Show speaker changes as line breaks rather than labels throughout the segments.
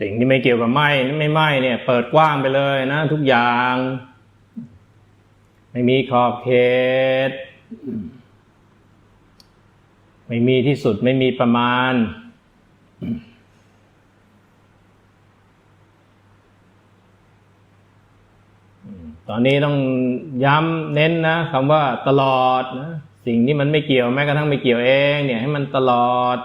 สิ่งที่ไม่เกี่ยวกับไหม้ไม่ไหม้เนี่ย เปิดกว้างไปเลยนะ ทุกอย่าง ไม่มีขอบเขต ไม่มีที่สุดไม่มีประมาณ ตอนนี้ต้องย้ำเน้นนะคำว่าตลอดนะสิ่งที่มันไม่เกี่ยวแม้กระทั่งไม่เกี่ยวเอง เนี่ยให้มันตลอด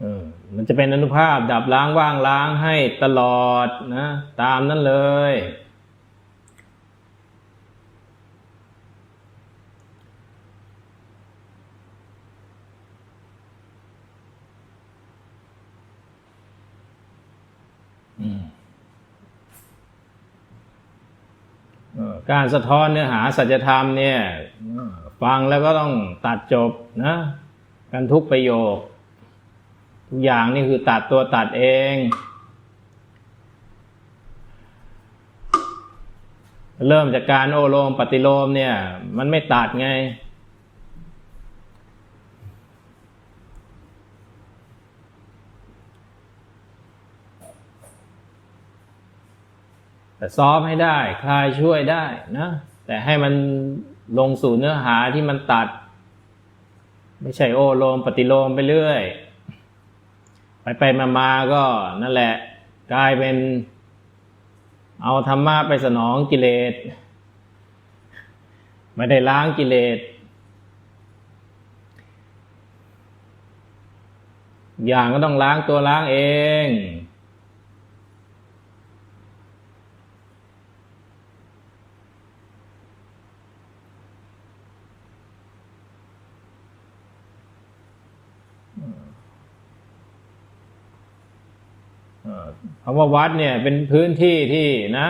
เออ มันจะเป็นอนุภาพดับล้างว่างล้างให้ตลอดนะ ตามนั้นเลย การสะท้อนเนื้อหาสัจธรรมเนี่ย ฟังแล้วก็ต้องตัดจบนะ กันทุกประโยค ทุกอย่างนี่คือตัดตัวตัดเอง เริ่มจากการโอโลมปฏิโลมเนี่ย มันไม่ตัดไง แต่ซอฟให้ได้ คลายช่วยได้นะ แต่ให้มันลงสู่เนื้อหาที่มันตัด ไม่ใช่โอโลมปฏิโลมไปเรื่อย ไปไปมามาก็นั่นแหละ กลายเป็น เอาธรรมะไปสนองกิเลสไม่ได้ล้างกิเลสอย่างก็ต้องล้างตัวล้างเอง เอ่อคำว่าวัดเนี่ยเป็นพื้นที่ที่นะ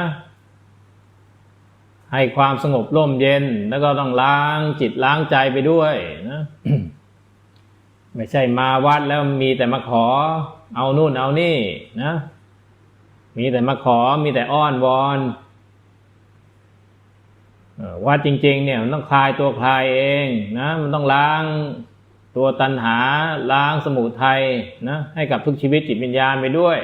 ให้ความสงบร่มเย็น แล้วก็ต้องล้างจิตล้างใจไปด้วยนะไม่ใช่มาวัดแล้วมีแต่มาขอ เอานู่นเอานี่นะ มีแต่มาขอมีแต่อ้อนวอนวัดจริง ๆ เนี่ยมันต้องคลายตัวคลายเองนะ มันต้องล้างตัวตัณหาล้างสมุทัยนะ ให้กับทุกชีวิตจิตวิญญาณไปด้วย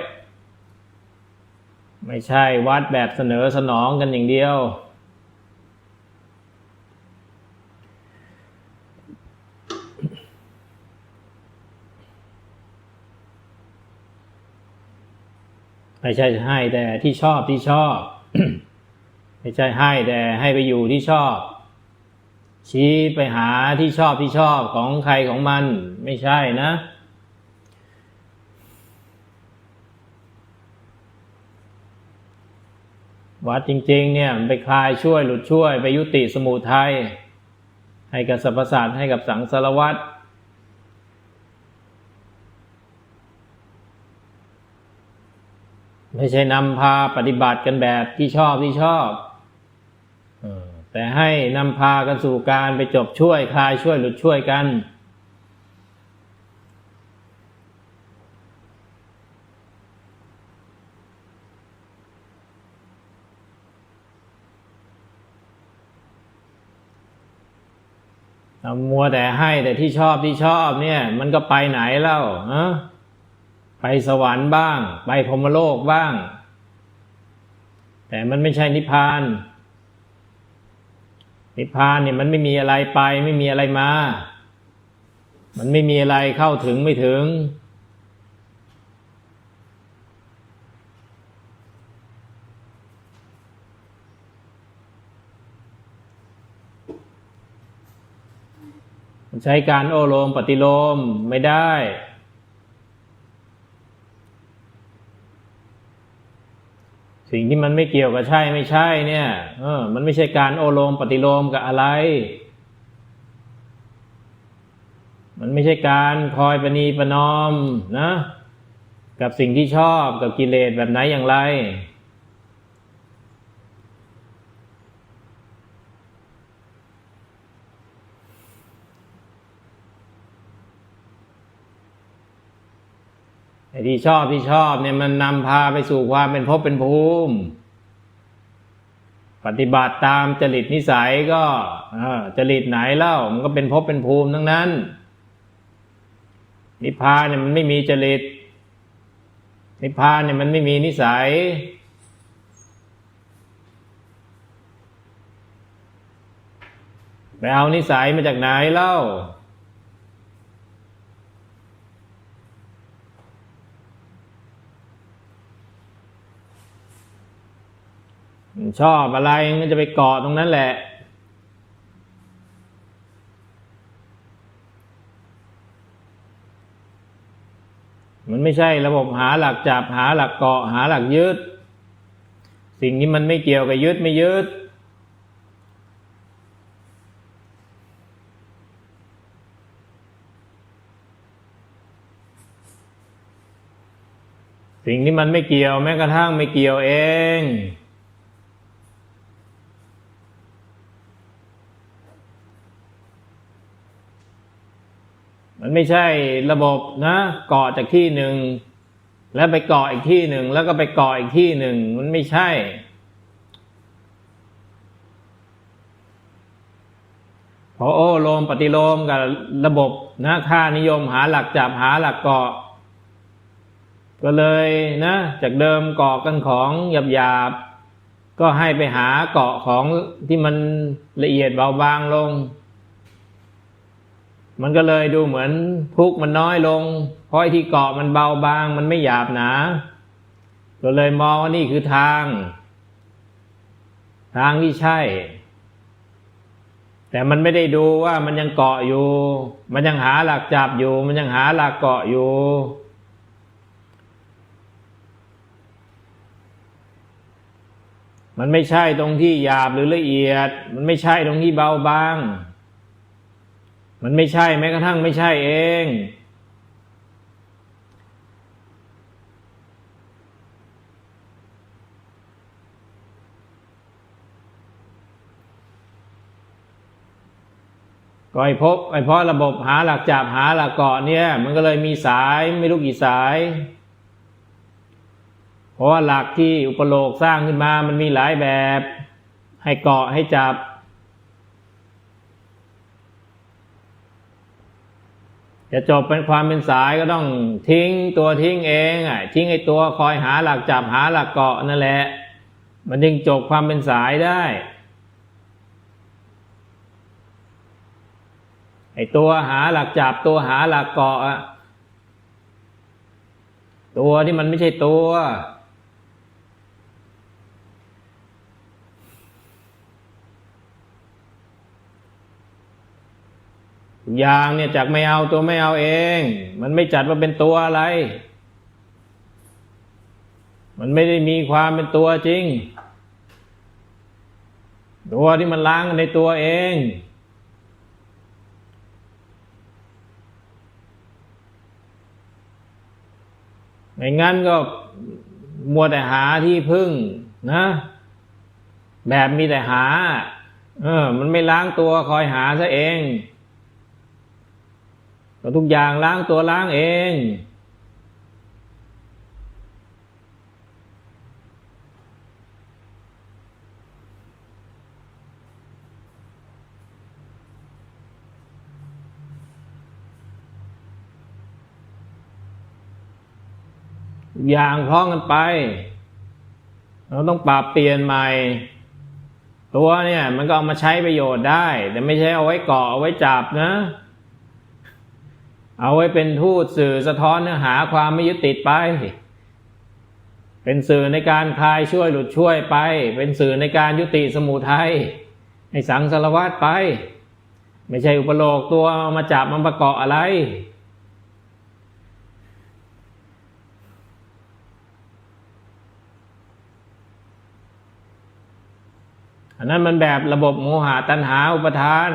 ไม่ใช่วัดแบบเสนอสนองกันอย่างเดียว ไม่ใช่ให้แต่ที่ชอบที่ชอบ ไม่ใช่ให้แต่ให้ไปอยู่ที่ชอบ ชี้ไปหาที่ชอบที่ชอบของใครของมัน ไม่ใช่นะ วัดจริง ๆ เนี่ยไปคลายช่วยหลุดช่วย ไปยุติสมุทัยให้กับสรรพสัตว์ให้กับสังสารวัตรไม่ใช่นำพาปฏิบัติกันแบบที่ชอบที่ชอบแต่ให้นำพากันสู่การไปจบช่วยคลายช่วยหลุดช่วยกัน มัวแต่ให้แต่ที่ชอบที่ชอบเนี่ย มันก็ไปไหนแล้วฮะไปสวรรค์บ้าง ไปพรมโลกบ้าง แต่มันไม่ใช่นิพพาน นิพพานเนี่ยมันไม่มีอะไรไป ไม่มีอะไรมา มันไม่มีอะไรเข้าถึงไม่ถึง ใช้การโอโลมปฏิโลมไม่ได้ สิ่งที่มันไม่เกี่ยวกับใช่ไม่ใช่เนี่ยเออมันไม่ใช่การโอโลมปฏิโลมกับอะไร มันไม่ใช่การคอยประนีประนอมนะ กับสิ่งที่ชอบกับกิเลสแบบไหนอย่างไร ไอ้ที่ชอบที่ชอบเนี่ยมันนำพาไปสู่ความเป็นภพเป็นภูมิ ปฏิบัติตามจริตนิสัยก็จริตไหนเล่า มันก็เป็นภพเป็นภูมิทั้งนั้น นิพพานเนี่ยมันไม่มีจริต นิพพานเนี่ยมันไม่มีนิสัยไปเอานิสัยมาจากไหนเล่า ชอบอะไรก็จะไปเกาะตรงนั้นแหละ มันไม่ใช่ระบบหาหลักจับหาหลักเกาะหาหลักยึด สิ่งนี้มันไม่เกี่ยวกับยึดไม่ยึดสิ่งที่มันไม่เกี่ยวแม้กระทั่งไม่เกี่ยวเอง มันไม่ใช่ระบบนะเกาะจากที่หนึ่งแล้วไปเกาะอีกที่หนึ่งแล้วก็ไปเกาะอีกที่หนึ่งมันไม่ใช่ พอโอโลมปฏิโลมกับระบบนะค่านิยมหาหลักจับหาหลักเกาะ ก็เลยนะ จากเดิมเกาะกันของหยาบๆก็ให้ไปหาเกาะของที่มันละเอียดเบาบางลง มันก็เลยดูเหมือนทุกข์มันน้อยลงเพราะไอ้ที่เกาะมันเบาบาง มันไม่หยาบหนาก็เลยมองว่านี่คือทาง ทางที่ใช่ แต่มันไม่ได้ดูว่ามันยังเกาะอยู่ มันยังหาหลักจับอยู่ มันยังหาหลักเกาะอยู่มันไม่ใช่ตรงที่หยาบหรือละเอียด มันไม่ใช่ตรงที่เบาบาง มันไม่ใช่แม้กระทั่งไม่ใช่เอง ก็ไอพบไอ้เพราะระบบหาหลักจับหาหลักเกาะเนี่ย มันก็เลยมีสายไม่รู้กี่สาย เพราะว่าหลักที่อุปโลกสร้างขึ้นมามันมีหลายแบบ ให้เกาะให้จับ จะจบเป็นความเป็นสายก็ต้องทิ้งตัวทิ้งเองอะทิ้งไอ้ตัวคอยหาหลักจับหาหลักเกาะนั่นแหละ มันจึงจบความเป็นสายได้ไอ้ตัวหาหลักจับตัวหาหลักเกาะอะตัวที่มันไม่ใช่ตัว ย่างเนี่ยจากไม่เอาตัวไม่เอาเอง มันไม่จัดว่าเป็นตัวอะไร มันไม่ได้มีความเป็นตัวจริง ตัวที่มันล้างในตัวเอง ไม่งั้นก็มัวแต่หาที่พึ่งนะ แบบมีแต่หา เออ มันไม่ล้างตัวคอยหาซะเอง ก็ทุกอย่างล้างตัวล้างเอง อย่างพร้อมกันไป เราต้องปรับเปลี่ยนใหม่ตัวเนี่ยมันก็เอามาใช้ประโยชน์ได้ แต่ไม่ใช่เอาไว้เกาะเอาไว้จับนะ เอาไว้เป็นทูตสื่อสะท้อนเนื้อหาความไม่ยึดติดไป เป็นสื่อในการคลายช่วยหลุดช่วยไป เป็นสื่อในการยุติสมุทัยให้สังสารวัตรไป ไม่ใช่อุปโลกตัวมาจับมันประกอบอะไร อันนั้นมันแบบระบบโมหะตัณหาอุปทาน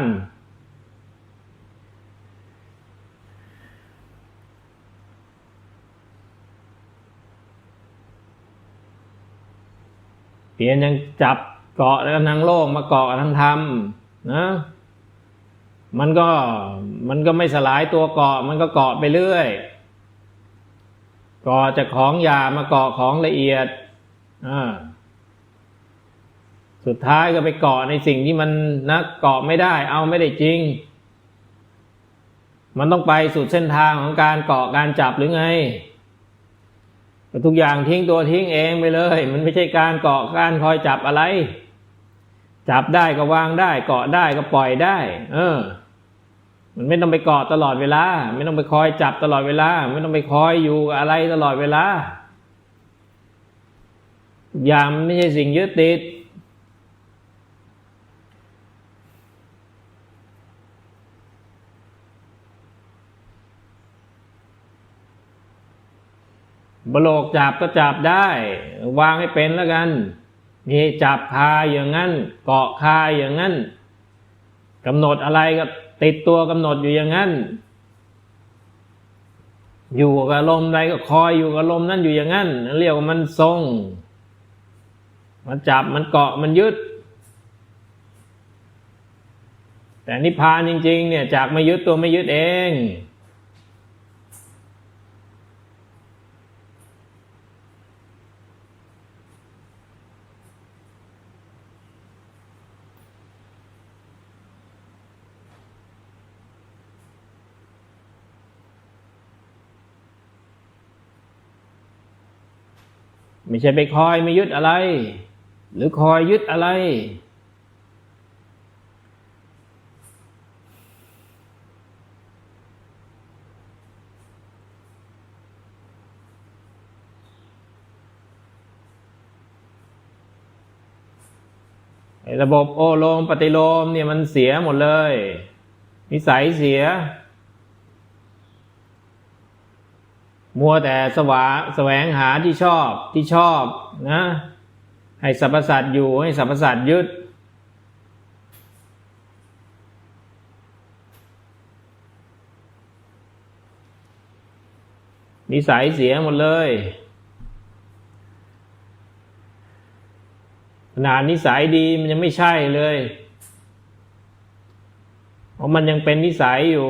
เปลี่ยนยังจับเกาะแล้วทางโลกมาเกาะทางธรรมนะมันก็มันก็ไม่สลายตัวเกาะ มันก็เกาะไปเรื่อยเกาะจากของหยาบมาเกาะของละเอียดอ่าสุดท้ายก็ไปเกาะในสิ่งที่มันนะเกาะไม่ได้ เอาไม่ได้จริง มันต้องไปสุดเส้นทางของการเกาะการจับหรือไง ทุกอย่างทิ้งตัวทิ้งเองไปเลย มันไม่ใช่การเกาะการคอยจับอะไร จับได้ก็วางได้ เกาะได้ก็ปล่อยได้ เออ มันไม่ต้องไปเกาะตลอดเวลา ไม่ต้องไปคอยจับตลอดเวลา ไม่ต้องไปคอยอยู่อะไรตลอดเวลาอย่างมันไม่ใช่สิ่งยึดติด บโลกจับก็จับได้ วางให้เป็นแล้วกัน มีจับคาอย่างนั้น เกาะคาอย่างนั้นกำหนดอะไรก็ติดตัวกำหนดอยู่อย่างนั้น อยู่กับลมใดก็คอยอยู่กับลมนั่นอยู่อย่างนั้นเรียกว่ามันทรง มันจับมันเกาะมันยึด แต่นิพพานจริง ๆ เนี่ยจากไม่ยึดตัวไม่ยึดเอง ไม่ใช่ไปคอยไม่ยึดอะไร หรือคอยยึดอะไร ระบบโอโลมปฏิโลมเนี่ยมันเสียหมดเลย นิสัยเสีย มัวแต่สวาแสวงหาที่ชอบที่ชอบนะ ให้สรรพสัตว์อยู่ให้สรรพสัตว์ยึด นิสัยเสียหมดเลยขนาดนิสัยดีมันยังไม่ใช่เลย เพราะมันยังเป็นนิสัยอยู่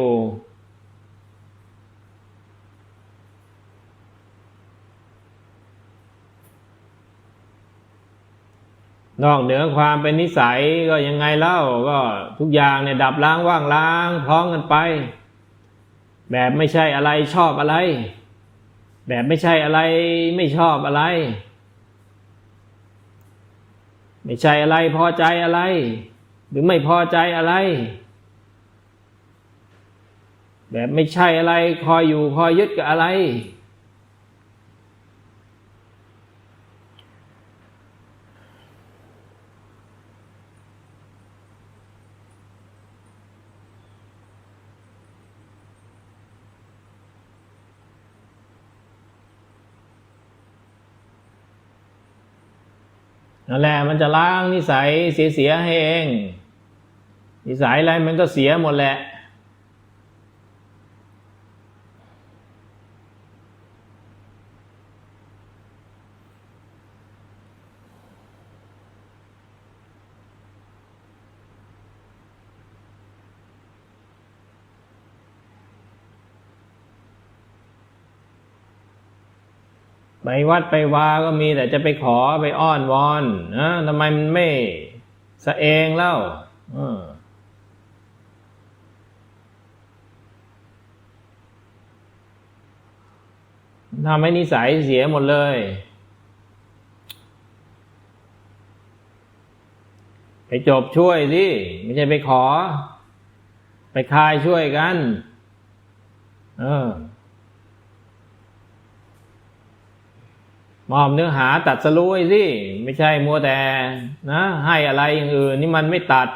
นอกเหนือความเป็นนิสัยก็ยังไงเล่าก็ทุกอย่างเนี่ยดับล้างว่างล้างพร้อมกันไป แบบไม่ใช่อะไรชอบอะไร แบบไม่ใช่อะไรไม่ชอบอะไร ไม่ใช่อะไรพอใจอะไร หรือไม่พอใจอะไร แบบไม่ใช่อะไรคอยอยู่คอยยึดกับอะไร นั่นแหละมันจะล้างนิสัยเสียๆให้เอง นิสัยอะไรมันก็เสียหมดแหละ ไปวัดไปวาก็มีแต่จะไปขอไปอ้อนวอนนะทำไมมันไม่สะเองเล่าทำให้นิสัยเสียหมดเลยไปจบช่วยสิไม่ใช่ไปขอ ไปคายช่วยกัน เออ มอบเนื้อหาตัดสรุ้ยสิไม่ใช่มัวแต่นะ ให้อะไรอย่างอื่น นี่มันไม่ตัด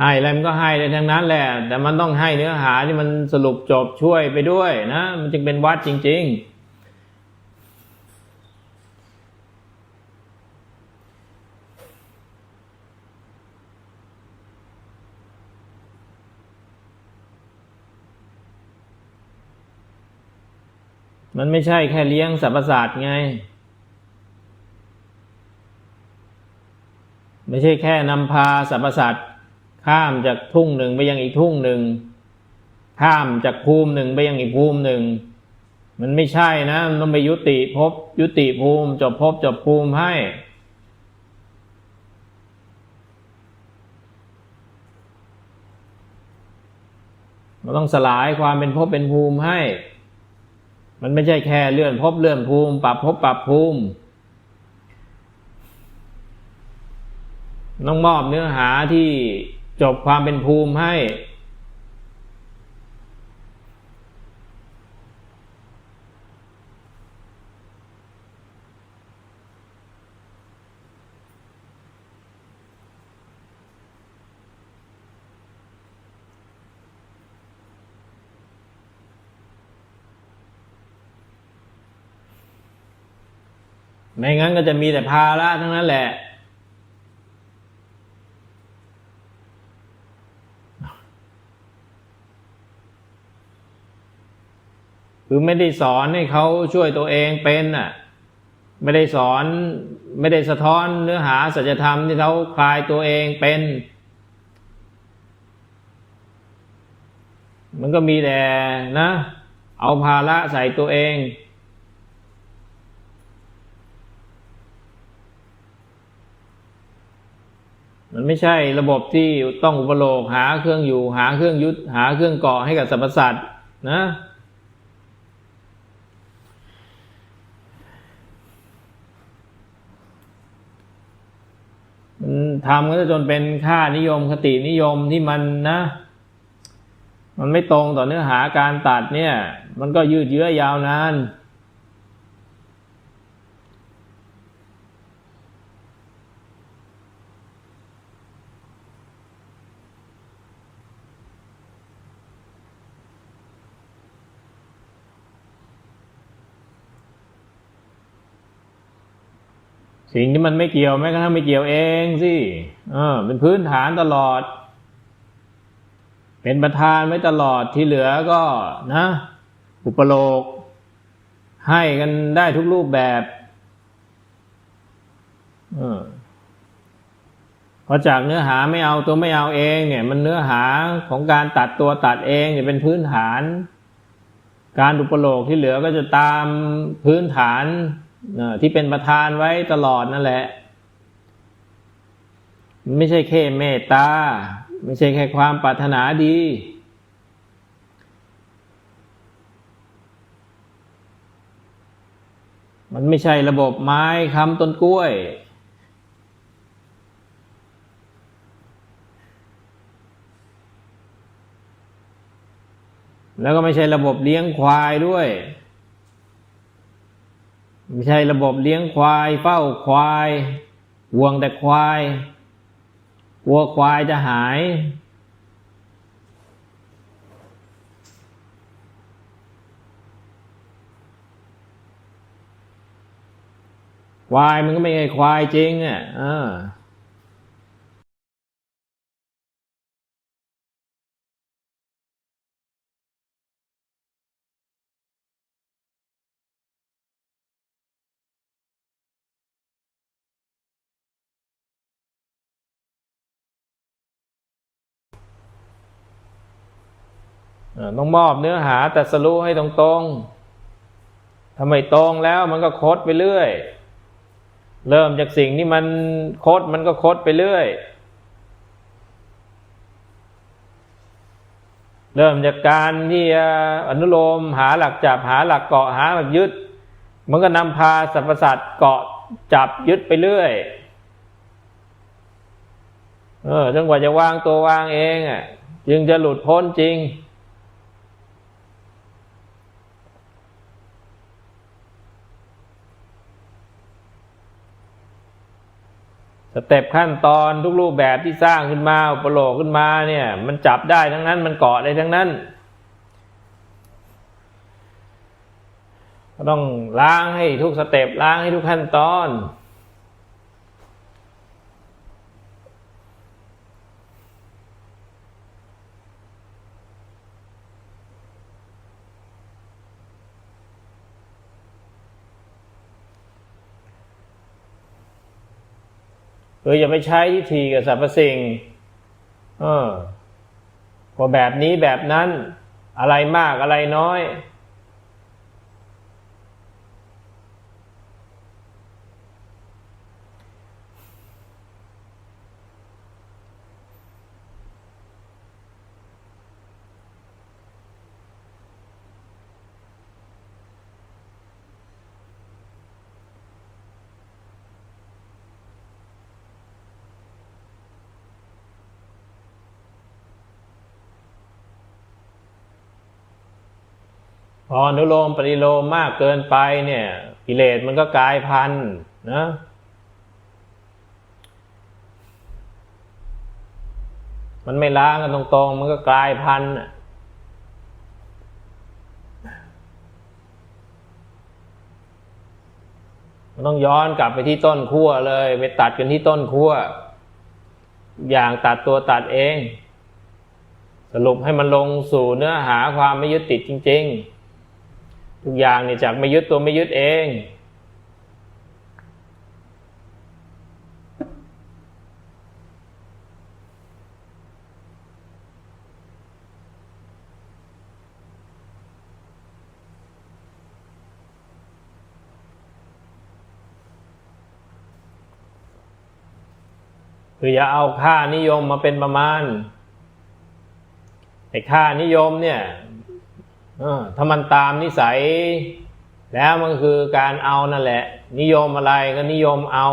ให้อะไรมันก็ให้ได้ทั้งนั้นแหละ แต่มันต้องให้เนื้อหาที่มันสรุปจบช่วยไปด้วยนะ มันจึงเป็นวัดจริง ๆมันไม่ใช่แค่เลี้ยงสรรพสัตว์ไง ไม่ใช่แค่นำพาสรรพสัตว์ ข้ามจากทุ่งหนึ่งไปยังอีกทุ่งหนึ่งข้ามจากภูมิหนึ่งไปยังอีกภูมิหนึ่งมันไม่ใช่นะมันต้องไปยุติภพยุติภูมิจบภพจบภูมิให้เราต้องสลายความเป็นภพเป็นภูมิให้ มันไม่ใช่แค่เลื่อนภพเลื่อนภูมิ ปรับภพปรับภูมิต้องมอบเนื้อหาที่ จบความเป็นภูมิให้ ไม่งั้นก็จะมีแต่ภาระทั้งนั้นแหละ คือไม่ได้สอนให้เขาช่วยตัวเองเป็นน่ะไม่ได้สอนไม่ได้สะท้อนเนื้อหาสัจธรรมที่เขาคลายตัวเองเป็น มันก็มีแต่นะ เอาภาระใส่ตัวเอง มันไม่ใช่ระบบที่ต้องอุปโลกหาเครื่องอยู่ หาเครื่องยุดหาเครื่องเกาะให้กับสรรพสัตว์นะ ทำก็จะจนเป็นค่านิยมคตินิยมที่มันนะ มันไม่ตรงต่อเนื้อหาการตัดเนี่ย มันก็ยืดเยื้อยาวนาน สิ่งที่มันไม่เกี่ยวแม้กระทั่งไม่เกี่ยวเองสิเออเป็นพื้นฐานตลอด เป็นประธานไว้ตลอดที่เหลือก็นะ อุปโลก ให้กันได้ทุกรูปแบบเออพราะจากเนื้อหาไม่เอาตัวไม่เอาเอง เนี่ย มันเนื้อหาของการตัดตัวตัดเองเนี่ยเป็นพื้นฐาน การอุปโลกที่เหลือก็จะตามพื้นฐาน ที่เป็นประธานไว้ตลอดนั่นแหละ ไม่ใช่แค่เมตตา ไม่ใช่แค่ความปรารถนาดี มันไม่ใช่ระบบไม้คำต้นกล้วย แล้วก็ไม่ใช่ระบบเลี้ยงควายด้วย ไม่ใช่ระบบเลี้ยงควาย เฝ้าควายห่วงแต่ควายกลัวควายจะหาย ควายมันก็ไม่ใช่ควายจริงอะ ต้องมอบเนื้อหาแต่สรู้ให้ตรงๆทำไมตรงแล้วมันก็คดไปเรื่อย เริ่มจากสิ่งที่มันคดมันก็คดไปเรื่อย เริ่มจากการที่อนุโลมหาหลักจับหาหลักเกาะหาหลักยึด มันก็นำพาสรรพสัตว์เกาะจับยึดไปเรื่อยเออจนกว่าจะวางตัววางเองอะ จึงจะหลุดพ้นจริง เต็ปขั้นตอนทุกรูปแบบที่สร้างขึ้นมาอุปโลกขึ้นมาเนี่ย มันจับได้ทั้งนั้น มันเกาะได้ทั้งนั้น ก็ต้องล้างให้ทุกสเต็ปล้างให้ทุกขั้นตอน เอออย่าไปใช้ทิฏฐิกับสรรพสิ่งเออพอแบบนี้แบบนั้นอะไรมากอะไรน้อย พออนุโลมปฏิโลมมากเกินไปเนี่ย กิเลสมันก็กลายพันธุ์นะมันไม่ล้างกันตรงๆ มันก็กลายพันธุ์มันต้องย้อนกลับไปที่ต้นขั้วเลย ไปตัดกันที่ต้นขั้ว อย่างตัดตัวตัดเอง สรุปให้มันลงสู่เนื้อหาความไม่ยึดติดจริง ๆ ทุกอย่างเนี่ยจากไม่ยึดตัวไม่ยึดเอง คืออย่าเอาค่านิยมมาเป็นประมาณไอ้ค่านิยมเนี่ย ถ้ามันตามนิสัย แล้วมันคือการเอานั่นแหละ นิยมอะไรก็นิยมเอา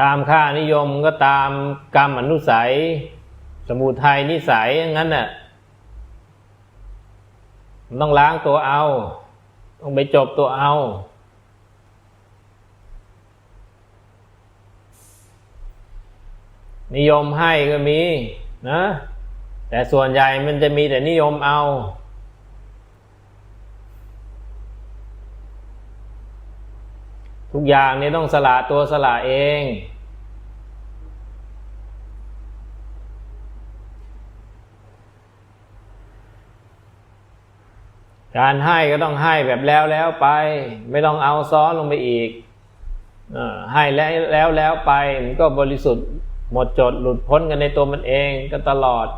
ตามค่านิยมก็ตามกรรมอนุสัย สมุทัยนิสัยงั้นน่ะมันต้องล้างตัวเอา ต้องไปจบตัวเอา นิยมให้ก็มีนะ แต่ส่วนใหญ่มันจะมีแต่นิยมเอา ทุกอย่างนี่ต้องสละตัวสละเอง การให้ก็ต้องให้แบบแล้วแล้วไป ไม่ต้องเอาซ้อนลงไปอีกอให้แล้วแล้วแล้วไปมันก็บริสุทธิ์ หมดจดหลุดพ้นกันในตัวมันเองก็ตลอด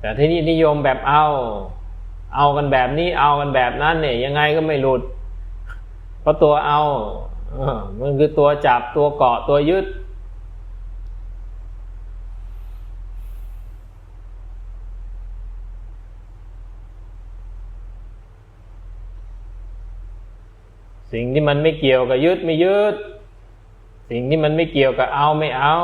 แต่ที่นี่นิยมแบบเอา เอากันแบบนี้เอากันแบบนั้นเนี่ย ยังไงก็ไม่หลุด เพราะตัวเอามันคือตัวจับตัวเกาะตัวยึดสิ่งที่มันไม่เกี่ยวกับยึดไม่ยึด สิ่งที่มันไม่เกี่ยวกับเอาไม่เอา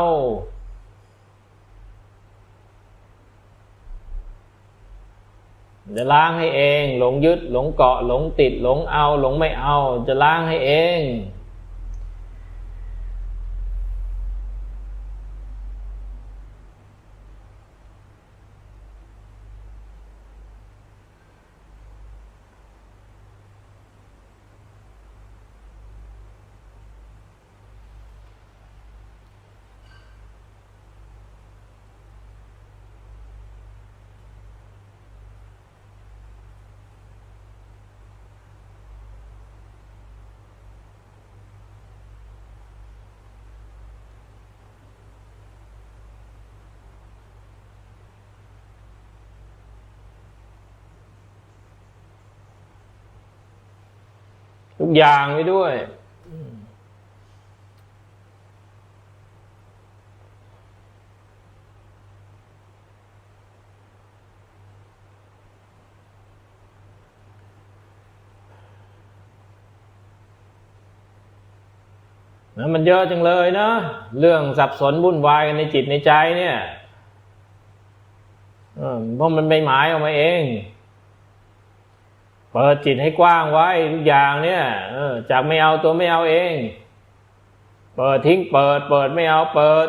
จะล้างให้เอง หลงยึด หลงเกาะ หลงติด หลงเอา หลงไม่เอา จะล้างให้เอง ทุกอย่างไปด้วยนะมันเยอะจังเลยนะ เรื่องสับสนวุ่นวายกันในจิตในใจเนี่ยเพราะมันไม่หมายออกมาเอง ปิดจิตให้กว้างไว้ทุกอย่างเนี่ยจากไม่เอาตัวไม่เอาเอง เปิดทิ้งเปิด เปิดไม่เอาเปิด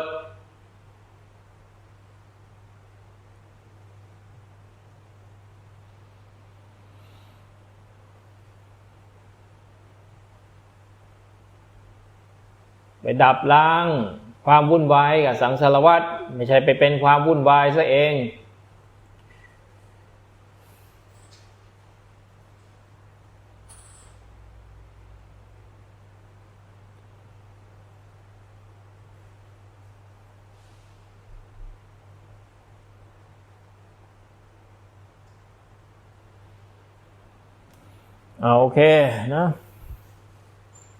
ไปดับล้างความวุ่นวายกับสังสารวัตรไม่ใช่ไปเป็นความวุ่นวายซะเอง เอาโอเคนะ